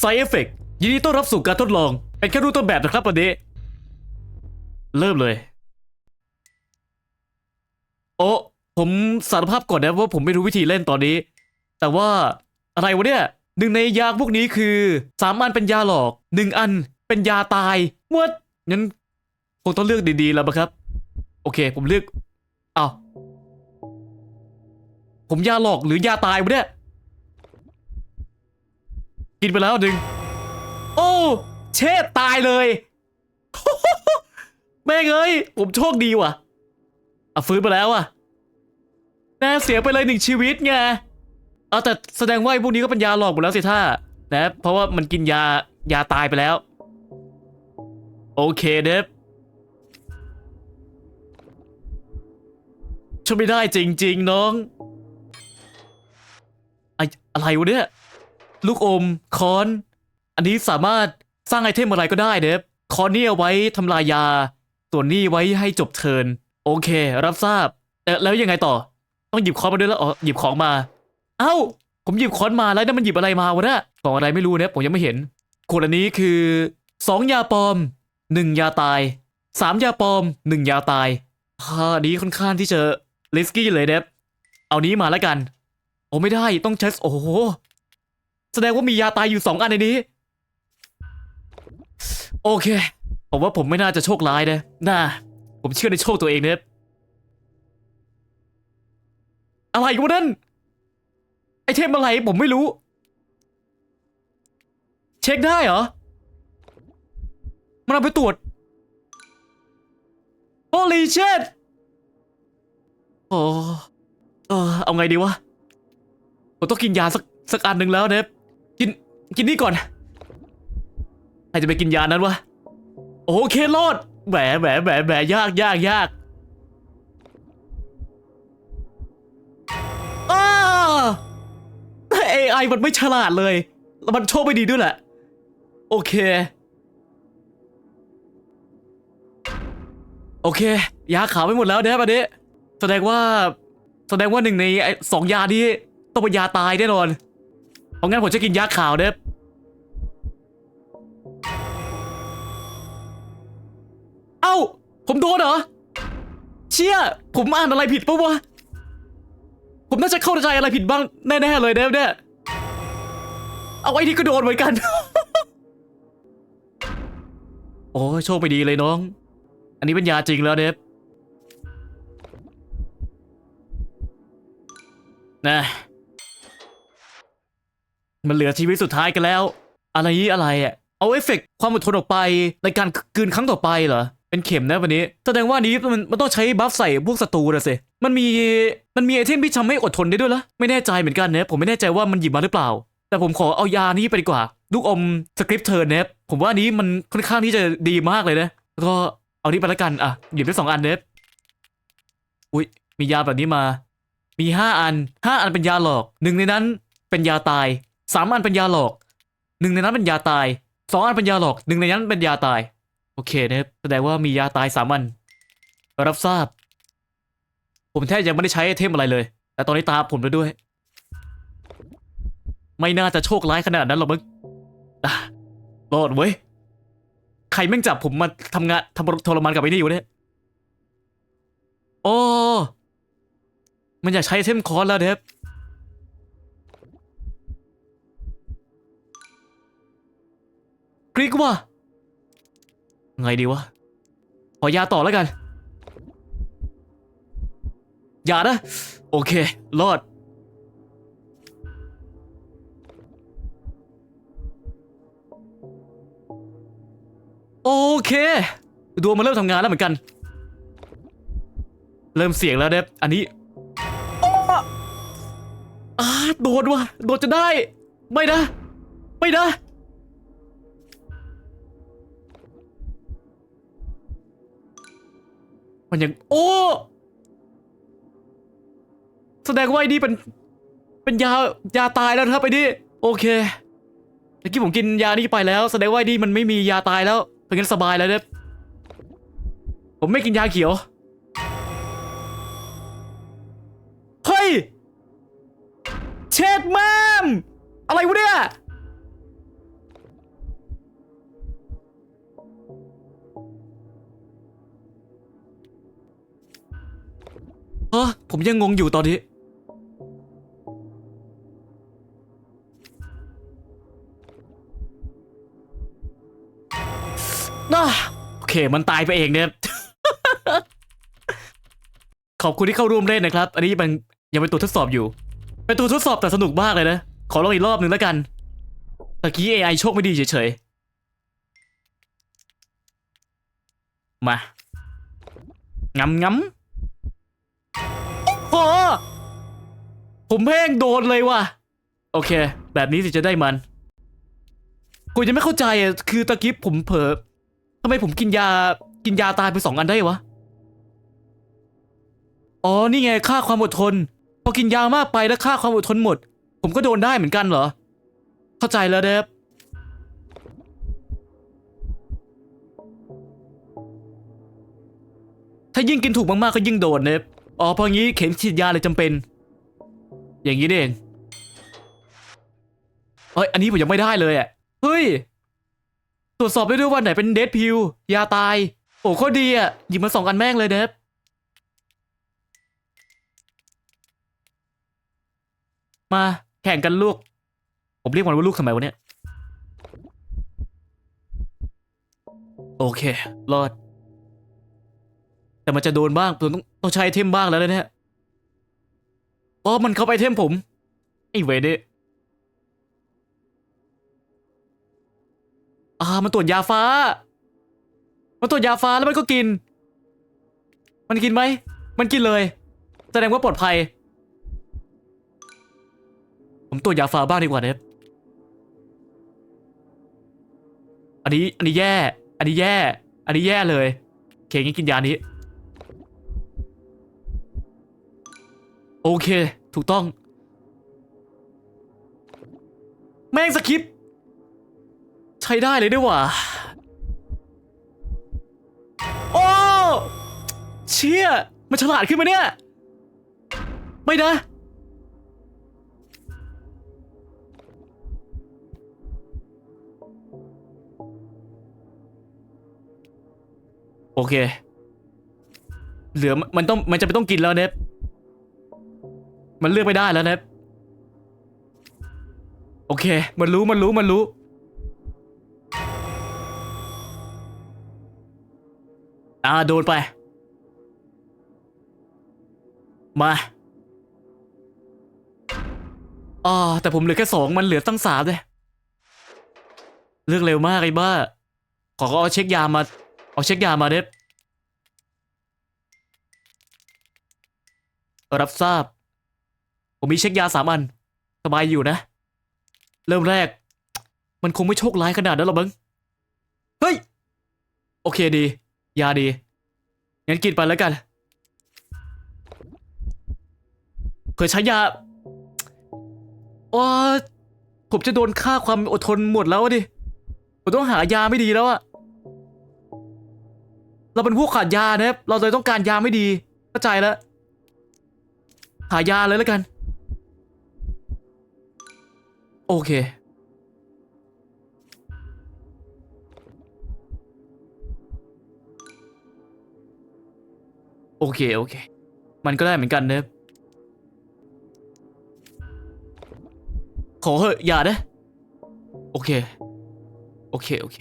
Side Effect ยินดีต้อนรับสู่การทดลอง เป็นแค่รูปต้นแบบนะครับวันนี้ เริ่มเลย โอ้ผมสารภาพก่อนนะว่าผมไม่รู้วิธีเล่นตอนนี้ แต่ว่าอะไรวะเนี่ยหนึ่งในยาพวกนี้คือสามอันเป็นยาหลอกหนึ่งอันเป็นยาตายวัดงั้นคงต้องเลือกดีๆแล้วปะครับ โอเค ผมเลือกเอาผมยาหลอกหรือยาตายวะเนี่ย กินไปแล้วหนึ่งโอ้เชษตายเลย แม่เอ้ยผมโชคดีว่ะอะฟื้นไปแล้วอะแน่เสียไปเลยหนึ่งชีวิตไงเอาแต่แสดงว่าไอ้พวกนี้ก็เป็นยาหลอกหมดแล้วสิท่านะเพราะว่ามันกินยายาตายไปแล้ว โอเคเดฟช่วยไม่ได้จริง ๆ น้องไออะไรวะเนี่ย ลูกอมคอน อันนี้สามารถสร้างไอเทมอะไรก็ได้เดฟคอนนี่เอาไว้ทำลายยาส่วนนี้ไว้ให้จบเทินโอเค รับทราบแต่แล้วยังไงต่อ ต้องหยิบคอนมาด้วยแล้วอ๋อหยิบของมา เอ้า ผมหยิบคอนมาแล้วนั่นมันหยิบอะไรมาวะเนี่ยกล่องอะไรไม่รู้เนี่ยผมยังไม่เห็นขวดอันนี้คือสองยาปลอมหนึ่งยาตายสามยาปลอมหนึ่งยาตายอ่าอันนี้ค่อนข้างที่จะริสกี้เลยเดฟเอานี้มาแล้วกัน โอ้ไม่ได้ต้องใช้โอ้โห แสดงว่ามียาตายอยู่สองอันในนี้ โอเค ผมว่าผมไม่น่าจะโชคร้ายนะ น่า ผมเชื่อในโชคตัวเองนะอะไรกันนั่น ไอเทมอะไรผมไม่รู้ เช็คได้เหรอ มันเอาไปตรวจ Holy shit โอ้เออเอาไงดีวะ ผมต้องกินยาสักสักอันหนึ่งแล้วเนฟ กิน กินนี่ก่อน ใครจะไปกินยานั้นวะ โอเครอดแหมแหมแหมแหมยากยากยากอ้า AI มันไม่ฉลาดเลย แล้วมันโชคไม่ดีด้วยแหละ โอเค โอเค ยาขาวไปหมดแล้วเนี่ยประเดี๋ยวแสดงว่า แสดงว่าหนึ่งในไอ้สองยานี้ต้องเป็นยาตายแน่นอน เพราะงั้นผมจะกินยาขาวเด้อเอ้า ผมโดนเหรอ เชี่ย ผมอ่านอะไรผิดปะวะ ผมน่าจะเข้าใจอะไรผิดบ้างแน่ๆเลยเด้อเนี่ยเอาไอ้นี่ก็โดนเหมือนกัน โอ้ยโชคไปดีเลยน้อง อันนี้เป็นยาจริงแล้วเดฟนะ มันเหลือชีวิตสุดท้ายกันแล้ว อะไรนี้อะไรอะ เอาเอฟเฟกต์ความอดทนออกไปในการกืนครั้งต่อไปเหรอ เป็นเข็มนะวันนี้ แสดงว่านี้มันมันต้องใช้บัฟใส่พวกศัตรูนะสิ มันมีมันมีไอเทมที่ทำให้อดทนได้ด้วยละไม่แน่ใจเหมือนกันนะผมไม่แน่ใจว่ามันหยิบมาหรือเปล่า แต่ผมขอเอายานี้ไปดีกว่า ลูกอมสคริปเทอร์เนฟผมว่านี้มันค่อนข้างที่จะดีมากเลยนะ แล้วก็เอานี้ไปล้วกัน อะ หยิบได้สองอันเนฟอุ้ยมียาแบบนี้มา มีห้าอันห้าอันเป็นยาหลอก หนึ่งในนั้นเป็นยาตาย สามอันเป็นยาหลอกหนึ่งในนั้นเป็นยาตายสองอันเป็นยาหลอกหนึ่งในนั้นเป็นยาตาย โอเคเนฟแสดงว่ามียาตายสามอันรับทราบ ผมแทบยังไม่ได้ใช้ไอเทมอะไรเลย แต่ตอนนี้ตาผมแล้วด้วย ไม่น่าจะโชคร้ายขนาดนั้นหรอกมึงรอดเว้ยใครแม่งจับผมมาทำงานทำทรมานกับไอ้นี่อยู่เนี่ยโอ้มันอยากใช้เทมคอนแล้วเดฟ ไงดีวะ ขอยาต่อแล้วกัน อย่านะ โอเค รอด โอเค ดวงมันเริ่มทำงานแล้วเหมือนกัน เริ่มเสียงแล้วเดฟอันนี้อ้าโดนว่ะ โดนจะได้ ไม่นะ ไม่นะ มันยังโอ้แสดงว่าไอ้นี่เป็นเป็นยายาตายแล้วนะครับไอ้นี่โอเคเมื่อกี้ผมกินยานี้ไปแล้ว แสดงว่าไอ้นี่มันไม่มียาตายแล้วเป็นงั้นสบายแล้วเนี่ยผมไม่กินยาเขียวเฮ้ยเช็ดแมมอะไรวะเนี่ย ผมยังงงอยู่ตอนนี้น่าโอเค มันตายไปเองเนี่ย ขอบคุณที่เข้าร่วมเล่นนะครับ อันนี้มันยังเป็นตัวทดสอบอยู่ เป็นตัวทดสอบแต่สนุกมากเลยนะ ขอลองอีกรอบหนึ่งแล้วกัน ตะกี้ AI โชคไม่ดีเฉยๆ มา งำงำโอ ผมแม่งโดนเลยว่ะ โอเค แบบนี้สิจะได้มัน กูยังไม่เข้าใจอะ คือตะกี้ผมเผลอทำไมผมกินยา กินยาตายไปสองอันได้วะ อ๋อ นี่ไงค่าความอดทน พอกินยามากไปแล้วค่าความอดทนหมด ผมก็โดนได้เหมือนกันเหรอ เข้าใจแล้วเดฟถ้ายิ่งกินถูกมากๆก็ยิ่งโดนเนฟ อ๋อเพราะงี้เข็มฉีดยาเลยจำเป็น อย่างนี้เองเฮ้ยอันนี้ผมยังไม่ได้เลยอะเฮ้ยตรวจสอบได้ด้วยว่าไหนเป็นเดดพิวยาตาย โอ้โคตรดีอะหยิบมาสองอันแม่งเลยเดฟมาแข่งกันลูก ผมเรียกมันว่าลูกทำไมวะเนี่ย โอเค รอด แต่มันจะโดนบ้างผมต้องต้องใช้ไอเทมบ้างแล้วนะเนี่ยอ๋อมันเข้าไปเทมผม ไอ้เวเดอ่ามันตรวจยาฟ้า มันตรวจยาฟ้าแล้วมันก็กิน มันกินไหม มันกินเลย แสดงว่าปลอดภัย ผมตรวจยาฟ้าบ้างดีกว่าเนฟอันนี้ อันนี้แย่ อันนี้แย่ อันนี้แย่เลย เคงั้กินยานี้ โอเค ถูกต้อง แม่งสคริปใช้ได้เลยด้วยว่ะโอ้เชี่ยมันฉลาดขึ้นมาเนี่ย ไม่นะโอเค เหลือมันต้องมันจะไม่ต้องกินแล้วเนฟ มันเลือกไม่ได้แล้วเนฟโอเค มันรู้มันรู้มันรู้ อ่าโดนไป มาอ่าแต่ผมเหลือแค่สองมันเหลือตั้งสามเลยเลือกเร็วมากไอ้บ้า ขอเขาเอาเช็คยามา เอาเช็คยามาเด็บรับทราบ ผมมีเช็คยาสามอัน สบายอยู่นะ เริ่มแรก มันคงไม่โชคร้ายขนาดนั้นหรอกมั้งเฮ้ย โอเคดี ยาดี งั้นกินไปแล้วกัน เผื่อใช้ยาว้ผมจะโดนค่าความอดทนหมดแล้วดิ ผมต้องหายาไม่ดีแล้วอะเราเป็นพวกขาดยานะครับ เราเลยต้องการยาไม่ดี เข้าใจแล้ว หายาเลยแล้วกัน โอเค โอเค โอเค มันก็ได้เหมือนกันเนะครับขอเหอะอย่านะ โอเค โอเค โอเค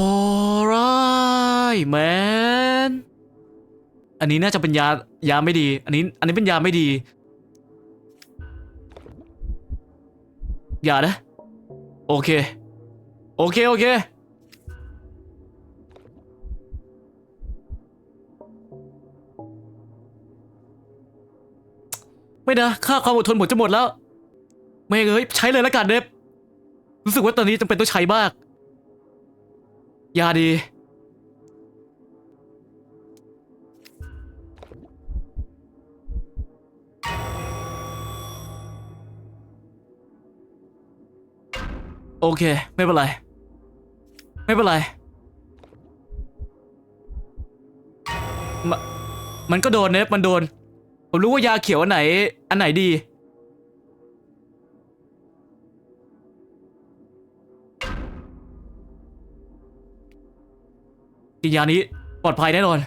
alright man อันนี้น่าจะเป็นยายาไม่ดี อันนี้ อันนี้เป็นยาไม่ดีอย่านะโอเค โอเค โอเค ไม่นะ ค่าความอดทนหมดจะหมดแล้ว ไม่เอ้ยใช้เลยละกันเดฟรู้สึกว่าตอนนี้จำเป็นต้องใช้มากยาดี โอเค ไม่เป็นไร ไม่เป็นไรม,มันก็โดนเนฟมันโดน ผมรู้ว่ายาเขียวอันไหน อันไหนดี กินยานี้ปลอดภัยแน่นอน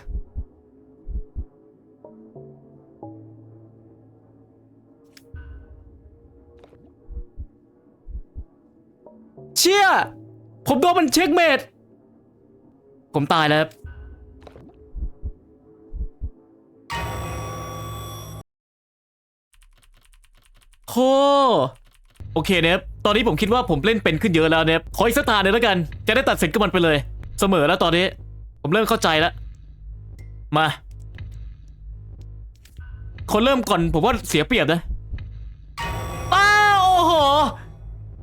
ผมโดนมันเช็คเมดผมตายแล้วโคโอเคเนฟตอนนี้ผมคิดว่าผมเล่นเป็นขึ้นเยอะแล้วเนฟขออีกสักตาหนึ่งแล้วกัน จะได้ตัดสินกับมันไปเลย เสมอแล้วตอนนี้ ผมเริ่มเข้าใจแล้ว มา คนเริ่มก่อนผมว่าเสียเปรียบนะอ้าโอ้โห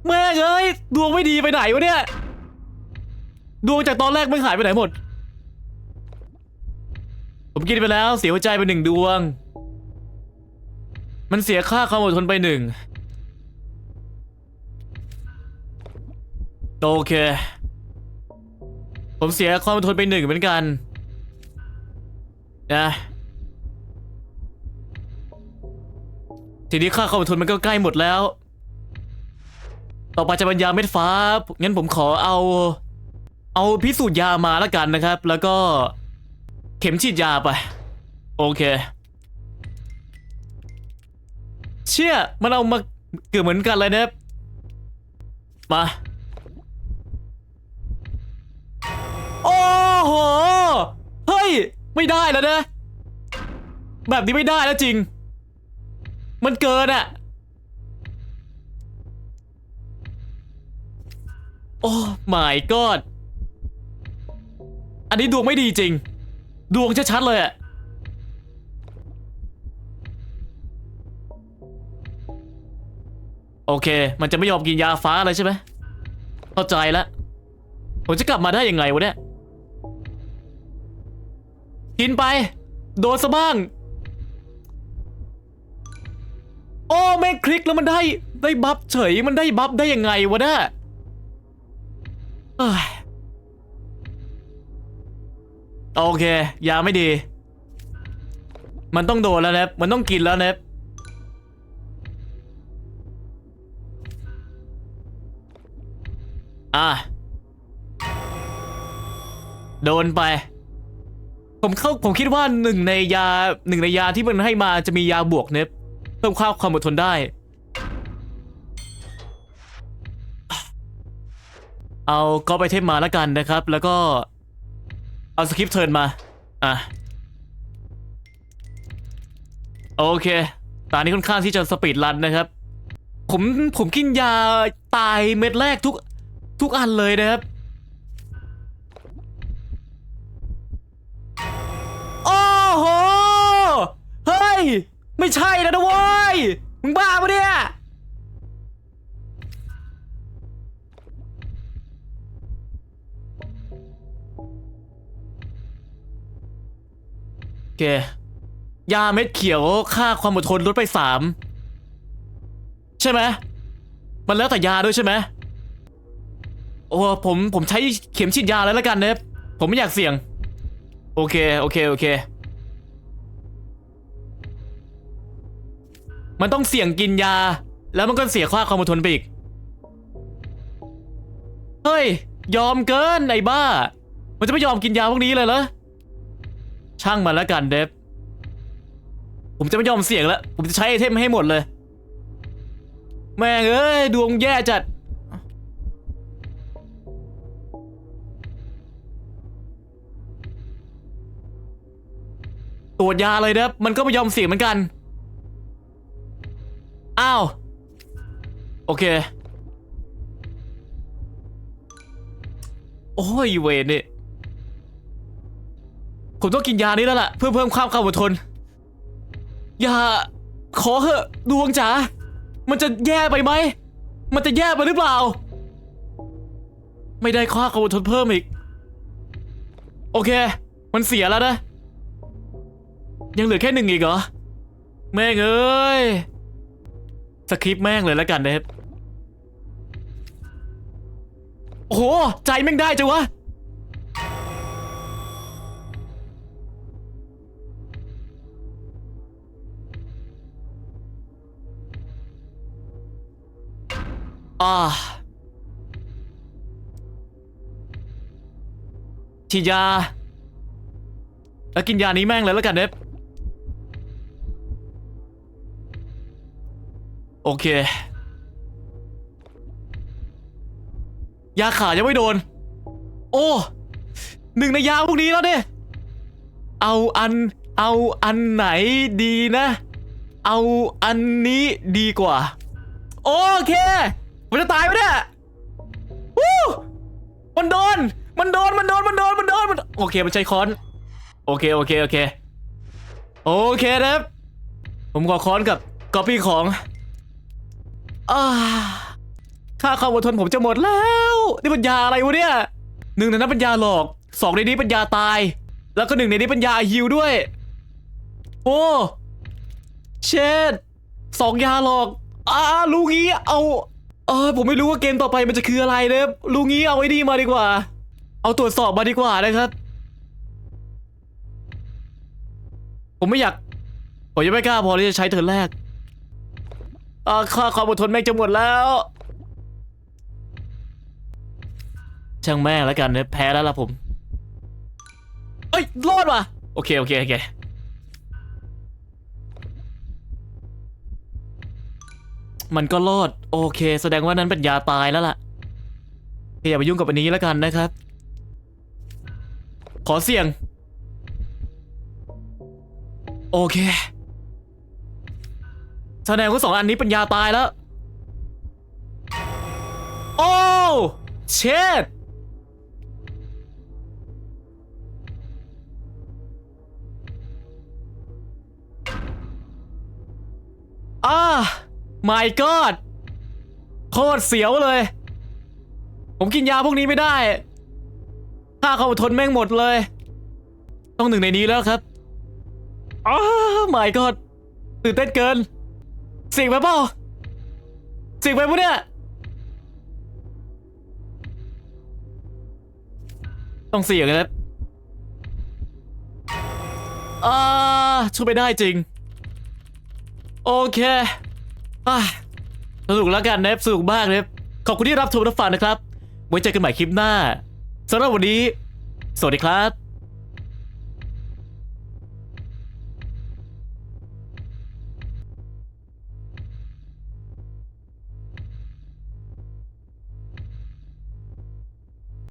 แม่เอ้ยดวงไม่ดีไปไหนวะเนี่ย ดวงจากตอนแรกไม่หายไปไหนหมด ผมกินไปแล้วเสียหัวใจไปหนึ่งดวง มันเสียค่าความอดทนไปหนึ่งโอเค ผมเสียความอดทนไปหนึ่งเหมือนกันนะทีนี้ค่าความอดทนมันก็ใกล้หมดแล้ว ต่อไปจะบรรยาเม็ดฟ้า งั้นผมขอเอา เอาพิสูจน์ยามาแล้วกันนะครับ แล้วก็เข็มฉีดยาไป โอเค เชี่ยมันเอามาเกือบเหมือนกันเลยนะครับมาโอ้โหเฮ้ย ไม่ได้แล้วนะ แบบนี้ไม่ได้แล้วจริง มันเกินอะโอ้ my god อันนี้ดวงไม่ดีจริง ดวงชัดๆเลยอะโอเค มันจะไม่ยอมกินยาฟ้าอะไรใช่ไหมเข้าใจแล้วผมจะกลับมาได้ยังไงวะเนี่ย กินไป โดนซะบ้าง โอ้แม่งคลิกแล้วมันได้ ได้บัฟเฉย มันได้บัฟได้ยังไงวะเนี่ย โอเค ยาไม่ดี มันต้องโดนแล้วนะมันต้องกินแล้วนะอะโดนไป ผมเข้าผมคิดว่าหนึ่งในยาหนึ่งในยาที่มันให้มาจะมียาบวกเนฟเพิ่มค่าวความอดทนได้ เอาก็ไปเทมมาแล้วกันนะครับ แล้วก็ เอาสคริปต์เทิร์นมา อะ โอเค ตอนนี้ค่อนข้างที่จะสปีดรันนะครับ ผมผมกินยาตายเม็ดแรกทุก ทุกอันเลยนะครับ โอ้โห เฮ้ย ไม่ใช่นะเว้ย มึงบ้าปะเนี่ย เค ยาเม็ดเขียวค่าความอดทนลดไปสามใช่ไหมมันแล้วแต่ยาด้วยใช่ไหมโอ้ผมผมใช้เข็มฉีดยาแล้วละกันเนฟผมไม่อยากเสี่ยง โอเคโอเคโอเค มันต้องเสี่ยงกินยา แล้วมันก็เสียค่าความอดทนไปอีกเฮ้ยยอมเกินไอ้บ้า มันจะไม่ยอมกินยาพวกนี้เลยเหรอ ช่างมันแล้วกันเดฟ ผมจะไม่ยอมเสี่ยงแล้ว ผมจะใช้ไอเทมให้หมดเลย แม่งเอ้ย ดวงแย่จัด ตรวจยาเลยนะมันก็ไม่ยอมเสี่ยงเหมือนกัน อ้าว โอเค โอ้ยเวนี่ ผมต้องกินยานี้แล้วล่ะ เพื่อเพิ่มความความอดทนยาขอเหอะดวงจ๋า มันจะแย่ไปไหม มันจะแย่ไปหรือเปล่า ไม่ได้ค่าความอดทนเพิ่มอีก โอเค มันเสียแล้วนะ ยังเหลือแค่หนึ่งอีกเหรอ แม่งเอ้ย สคริปแม่งเลยแล้วกันนะครับ โอ้โห ใจแม่งได้จังวะ อ่าฉีดยา แล้วกินยานี้แม่งเลยแล้วกันเนฟโอเค ยาขายังไม่โดน โอ้ หนึ่งในยาพวกนี้แล้วเนี่ยเอาอัน เอาอันไหนดีนะ เอาอันนี้ดีกว่า โอเค มันจะตายไหมเนี่ยวู้มันโดน มันโดน มันโดน มันโดน มันโดน มันโอเค มันใช้ค้อน โอเค โอเค โอเค โอเคนะครับ ผมขอค้อนกับก๊อปปี้ของอ่าค่าความอดทนผมจะหมดแล้ว นี่ป็นยาอะไรวะเนี่ยหนึ่งในนั้นป็นยาหลอกสองในนี้ป็นยาตาย แล้วก็หนึ่งในนี้ป็นยาฮิวด้วย โอ้เช็ดสองยาหลอกอ่าลูงี้เอา เออผมไม่รู้ว่าเกมต่อไปมันจะคืออะไรเลยลูงี้เอาไว้ดีมาดีกว่า เอาตรวจสอบมาดีกว่านะครับ ผมไม่อยากผมยังไม่กล้าพอที่จะใช้เทิร์นแรกอ่าค่าความอดทนแม่งจะหมดแล้ว ช่างแม่งแล้วกันนะแพ้แล้วล่ะผม เอ้ยรอดว่ะโอเคโอเคโอเค มันก็รอด โอเค แสดงว่านั้นเป็นยาตายแล้วล่ะอย่าไปยุ่งกับอันนี้แล้วกันนะครับ ขอเสี่ยง โอเค แสดงว่าสองอันนี้เป็นยาตายแล้ว โอ้ เช็ด my god โคตรเสียวเลย ผมกินยาพวกนี้ไม่ได้ค่าควาทนแม่งหมดเลย ต้องหนึ่งในนี้แล้วครับอ้า my god ตื่นเต้นเกินสียงไปเปล่าสียงไปปะเนี่ย ต้องเสียงนะครับอ่าช่วยไม่ได้จริง โอเค สนุกแล้วกันนะครับสนุกมากนะครับขอบคุณที่รับชมรับฟังนะครับไว้เจอกันใหม่คลิปหน้าสำหรับวันนี้ สวัสดีครับ